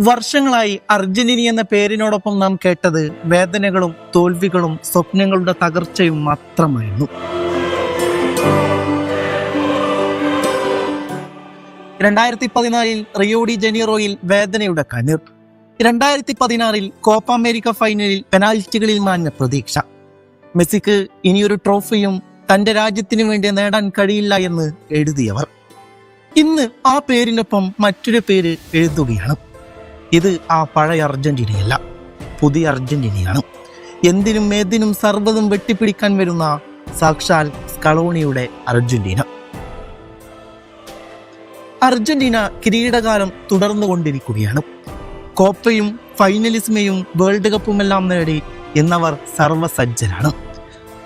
വർഷങ്ങളായി അർജന്റീനി എന്ന പേരിനോടൊപ്പം നാം കേട്ടത് വേദനകളും തോൽവികളും സ്വപ്നങ്ങളുടെ തകർച്ചയും മാത്രമായിരുന്നു. രണ്ടായിരത്തി പതിനാലിൽ റിയോഡി ജനീറോയിൽ വേദനയുടെ കനിർ. രണ്ടായിരത്തി പതിനാറിൽ കോപ്പ അമേരിക്ക ഫൈനലിൽ പെനാൽറ്റികളിൽ മാഞ്ഞ പ്രതീക്ഷ. മെസ്സിക്ക് ഇനിയൊരു ട്രോഫിയും തന്റെ രാജ്യത്തിനു വേണ്ടി നേടാൻ കഴിയില്ല എന്ന് എഴുതിയവർ. ഇന്ന് ആ പേരിനൊപ്പം മറ്റൊരു പേര് എഴുതുകയാണ്. ഇത് ആ പഴയ അർജന്റീനയല്ല പുതിയ അർജന്റീനയാണ്. എന്തിനും ഏതിനും സർവതും വെട്ടിപ്പിടിക്കാൻ വരുന്ന സാക്ഷാൽ സ്കളോണിയുടെ അർജന്റീന. അർജന്റീന കിരീടകാലം തുടർന്നു കൊണ്ടിരിക്കുകയാണ്. കോപ്പയും ഫൈനലിസ്മയും വേൾഡ് കപ്പും എല്ലാം നേടി എന്നവർ സർവസജ്ജരാണ്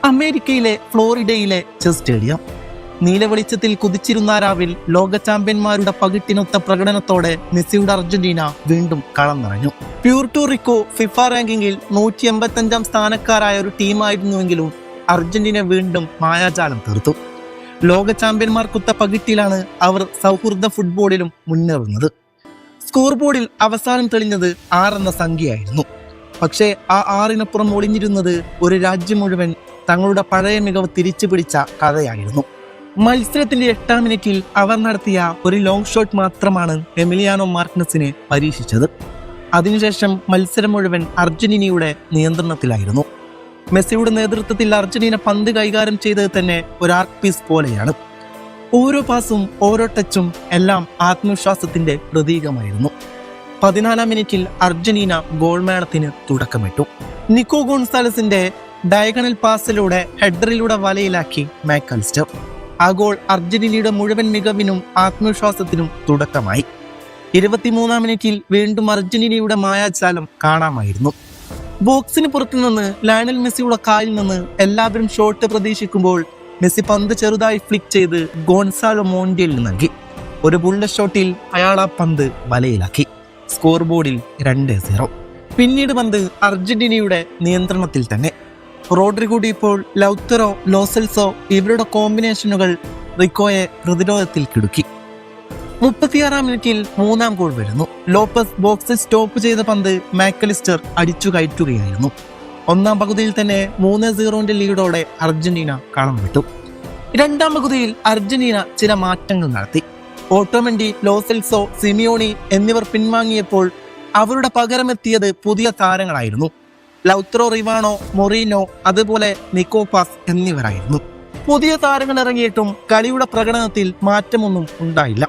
അമേരിക്കയിലെ ഫ്ലോറിഡയിലെ ചെസ് സ്റ്റേഡിയം നീലവെളിച്ചത്തിൽ കുതിച്ചിരുന്ന രാവിൽ ലോക ചാമ്പ്യന്മാരുടെ പകിട്ടിനൊത്ത പ്രകടനത്തോടെ മെസ്സിയുടെ അർജന്റീന വീണ്ടും കളം നിറഞ്ഞു പ്യൂർട്ടോറിക്കോ ഫിഫ റാങ്കിങ്ങിൽ നൂറ്റി എൺപത്തഞ്ചാം സ്ഥാനക്കാരായ ഒരു ടീമായിരുന്നുവെങ്കിലും അർജന്റീന വീണ്ടും മായാജാലം തീർത്തു. ലോക ചാമ്പ്യന്മാർക്കൊത്ത പകിട്ടിലാണ് അവർ സൗഹൃദ ഫുട്ബോളിലും മുന്നേറുന്നത്. സ്കോർ ബോർഡിൽ അവസാനം തെളിഞ്ഞത് ആറെന്ന സംഖ്യയായിരുന്നു. പക്ഷേ ആ ആറിനപ്പുറം ഒളിഞ്ഞിരുന്നത് ഒരു രാജ്യം മുഴുവൻ തങ്ങളുടെ പഴയ മികവ് തിരിച്ചു പിടിച്ച കഥയായിരുന്നു. മത്സരത്തിന്റെ എട്ടാം മിനിറ്റിൽ അവർ നടത്തിയ ഒരു ലോങ് ഷോട്ട് മാത്രമാണ് എമിലിയാനോ മാർട്ടിനസിനെ പരീക്ഷിച്ചത്. അതിനുശേഷം മത്സരം മുഴുവൻ അർജന്റീനയുടെ നിയന്ത്രണത്തിലായിരുന്നു. മെസ്സിയുടെ നേതൃത്വത്തിൽ അർജന്റീന പന്ത് കൈകാര്യം ചെയ്തത് തന്നെ ഒരു ആർട്ട് പീസ് പോലെയാണ്. ഓരോ പാസും ഓരോ ടച്ചും എല്ലാം ആത്മവിശ്വാസത്തിന്റെ പ്രതീകമായിരുന്നു. പതിനാലാം മിനിറ്റിൽ അർജന്റീന ഗോൾമേളത്തിന് തുടക്കമിട്ടു. നിക്കോ ഗോൺസാലസിന്റെ ഡയഗണൽ പാസിലൂടെ ഹെഡറിലൂടെ വലയിലാക്കി മാക്കൽസ്റ്റർ ആ അർജന്റീനയുടെ മുഴുവൻ മികവിനും ആത്മവിശ്വാസത്തിനും തുടക്കമായി. ഇരുപത്തിമൂന്നാം മിനിറ്റിൽ വീണ്ടും അർജന്റീനയുടെ മായാജാലം കാണാമായിരുന്നു. ബോക്സിന് പുറത്തുനിന്ന് ലയണൽ മെസ്സിയുടെ കാലിൽ നിന്ന് എല്ലാവരും ഷോട്ട് പ്രതീക്ഷിക്കുമ്പോൾ മെസ്സി പന്ത് ചെറുതായി ഫ്ലിക്ക് ചെയ്ത് ഗോൺസാലോ മോണ്ടിയൽ നൽകി. ഒരു ബുള്ളറ്റ് ഷോട്ടിൽ അയാൾ ആ പന്ത് വലയിലാക്കി. സ്കോർ ബോർഡിൽ രണ്ട് സീറോ പിന്നീട് പന്ത് അർജന്റീനയുടെ നിയന്ത്രണത്തിൽ തന്നെ. റോഡ്രിഗോ ഇപ്പോൾ ലൗത്തറോ ലോസൽസോ ഇവരുടെ കോമ്പിനേഷനുകൾ റിക്കോയെ പ്രതിരോധത്തിൽ കിടുക്കി. മുപ്പത്തിയാറാം മിനിറ്റിൽ മൂന്നാം ഗോൾ വരുന്നു. ലോപ്പസ് ബോക്സ് സ്റ്റോപ്പ് ചെയ്ത പന്ത് മാക്കലിസ്റ്റർ അടിച്ചു കയറ്റുകയായിരുന്നു. ഒന്നാം പകുതിയിൽ തന്നെ മൂന്ന് സീറോന്റെ ലീഡോടെ അർജന്റീന കളം വിട്ടു. രണ്ടാം പകുതിയിൽ അർജന്റീന ചില മാറ്റങ്ങൾ നടത്തി. ഓട്ടോമെന്റി ലോസെൽസോ സിമിയോണി എന്നിവർ പിൻവാങ്ങിയപ്പോൾ അവരുടെ പകരമെത്തിയത് പുതിയ താരങ്ങളായിരുന്നു. ലൗത്രോ റിവാണോ മൊറീനോ അതുപോലെ നിക്കോപാസ് എന്നിവരായിരുന്നു. പുതിയ താരങ്ങൾ ഇറങ്ങിയിട്ടും കളിയുടെ പ്രകടനത്തിൽ മാറ്റമൊന്നും ഉണ്ടായില്ല.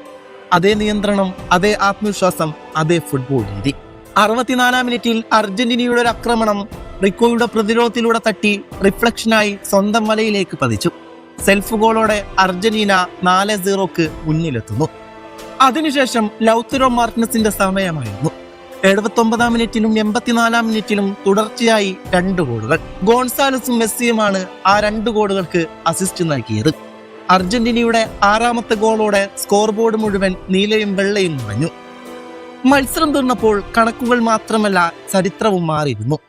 അതേ നിയന്ത്രണം അതേ ആത്മവിശ്വാസം അതേ ഫുട്ബോൾ രീതി. അറുപത്തിനാലാം മിനിറ്റിൽ അർജന്റീനയുടെ ഒരു ആക്രമണം റിക്കോയുടെ പ്രതിരോധത്തിലൂടെ തട്ടി റിഫ്ലക്ഷനായി സ്വന്തം വലയിലേക്ക് പതിച്ചു. സെൽഫ് ഗോളോടെ അർജന്റീന നാല് സീറോക്ക് മുന്നിലെത്തുന്നു. അതിനുശേഷം ലൗത്തരോ മാർട്ടിനസിന്റെ സമയമായിരുന്നു. എഴുപത്തൊമ്പതാം മിനിറ്റിലും എൺപത്തിനാലാം മിനിറ്റിലും തുടർച്ചയായി രണ്ട് ഗോളുകൾ. ഗോൺസാലസും മെസ്സിയുമാണ് ആ രണ്ട് ഗോളുകൾക്ക് അസിസ്റ്റ് നൽകിയത്. അർജന്റീനയുടെ ആറാമത്തെ ഗോളോടെ സ്കോർ ബോർഡ് മുഴുവൻ നീലയും വെള്ളയും നിറഞ്ഞു. മത്സരം തീർന്നപ്പോൾ കണക്കുകൾ മാത്രമല്ല ചരിത്രവും മാറിയിരുന്നു.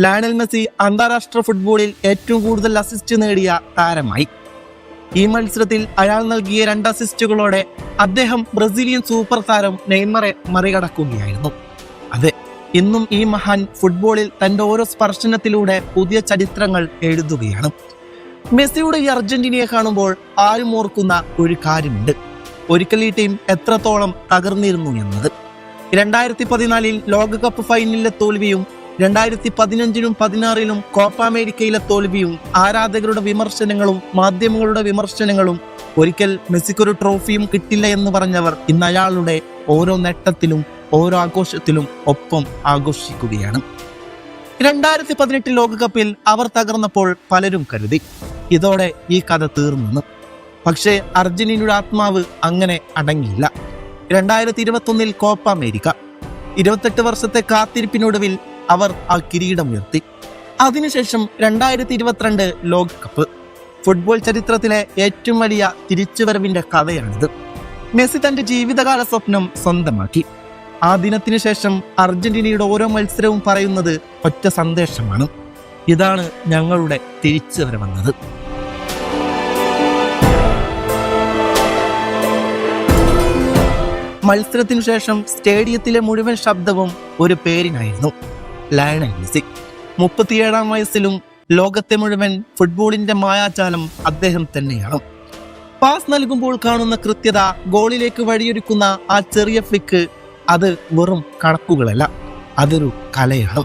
ലയണൽ മെസ്സി അന്താരാഷ്ട്ര ഫുട്ബോളിൽ ഏറ്റവും കൂടുതൽ അസിസ്റ്റ് നേടിയ താരമായി. ഈ മത്സരത്തിൽ അയാൾ നൽകിയ രണ്ട് അസിസ്റ്റുകളോടെ അദ്ദേഹം ബ്രസീലിയൻ സൂപ്പർ താരം നെയ്മറെ മറികടക്കുകയായിരുന്നു. അതെ ഇന്നും ഈ മഹാൻ ഫുട്ബോളിൽ തന്റെ ഓരോ സ്പർശനത്തിലൂടെ പുതിയ ചരിത്രങ്ങൾ എഴുതുകയാണ്. മെസ്സിയുടെ ഈ അർജന്റീനയെ കാണുമ്പോൾ ആരും ഓർക്കുന്ന ഒരു കാര്യമുണ്ട്. ഒരിക്കൽ ഈ ടീം എത്രത്തോളം തകർന്നിരുന്നു എന്നത്. രണ്ടായിരത്തി പതിനാലിൽ ലോകകപ്പ് ഫൈനലിലെ തോൽവിയും രണ്ടായിരത്തി പതിനഞ്ചിലും പതിനാറിലും കോപ്പ അമേരിക്കയിലെ തോൽവിയും ആരാധകരുടെ വിമർശനങ്ങളും മാധ്യമങ്ങളുടെ വിമർശനങ്ങളും ഒരിക്കൽ മെസ്സിക്കൊരു ട്രോഫിയും കിട്ടില്ല എന്ന് പറഞ്ഞവർ ഇന്ന് അയാളുടെ ഓരോ നേട്ടത്തിലും ഓരോ ആഘോഷത്തിലും ഒപ്പം ആഘോഷിക്കുകയാണ്. രണ്ടായിരത്തി പതിനെട്ട് ലോകകപ്പിൽ അവർ തകർന്നപ്പോൾ പലരും കരുതി. ഇതോടെ ഈ കഥ തീർന്നു. പക്ഷേ അർജന്റീനയുടെ ആത്മാവ് അങ്ങനെ അടങ്ങിയില്ല. രണ്ടായിരത്തി ഇരുപത്തൊന്നിൽ കോപ്പ അമേരിക്ക. ഇരുപത്തെട്ട് വർഷത്തെ കാത്തിരിപ്പിനൊടുവിൽ അവർ ആ കിരീടം ഉയർത്തി. അതിനുശേഷം രണ്ടായിരത്തി ഇരുപത്തിരണ്ട് ലോകകപ്പ് ഫുട്ബോൾ ചരിത്രത്തിലെ ഏറ്റവും വലിയ തിരിച്ചുവരവിന്റെ കഥയാണിത്. മെസ്സി തന്റെ ജീവിതകാല സ്വപ്നം സ്വന്തമാക്കി. ആ ദിനത്തിനു ശേഷം അർജന്റീനയുടെ ഓരോ മത്സരവും പറയുന്നത് ഒറ്റ സന്ദേശമാണ്. ഇതാണ് ഞങ്ങളുടെ തിരിച്ചുവരവെന്നത്. മത്സരത്തിനു ശേഷം സ്റ്റേഡിയത്തിലെ മുഴുവൻ ശബ്ദവും ഒരു പേരിനായിരുന്നു. ലയണൽ മെസ്സി മുപ്പത്തിയേഴാം വയസ്സിലും ലോകത്തെ മുഴുവൻ ഫുട്ബോളിന്റെ മായാജാലം അദ്ദേഹം തന്നെയാണ്. പാസ് നൽകുമ്പോൾ കാണുന്ന കൃത്യത ഗോളിലേക്ക് വഴിയൊരുക്കുന്ന ആ ചെറിയ ഫ്ലിക്ക് അത് വെറും കണക്കുകളല്ല അതൊരു കലയാണ്.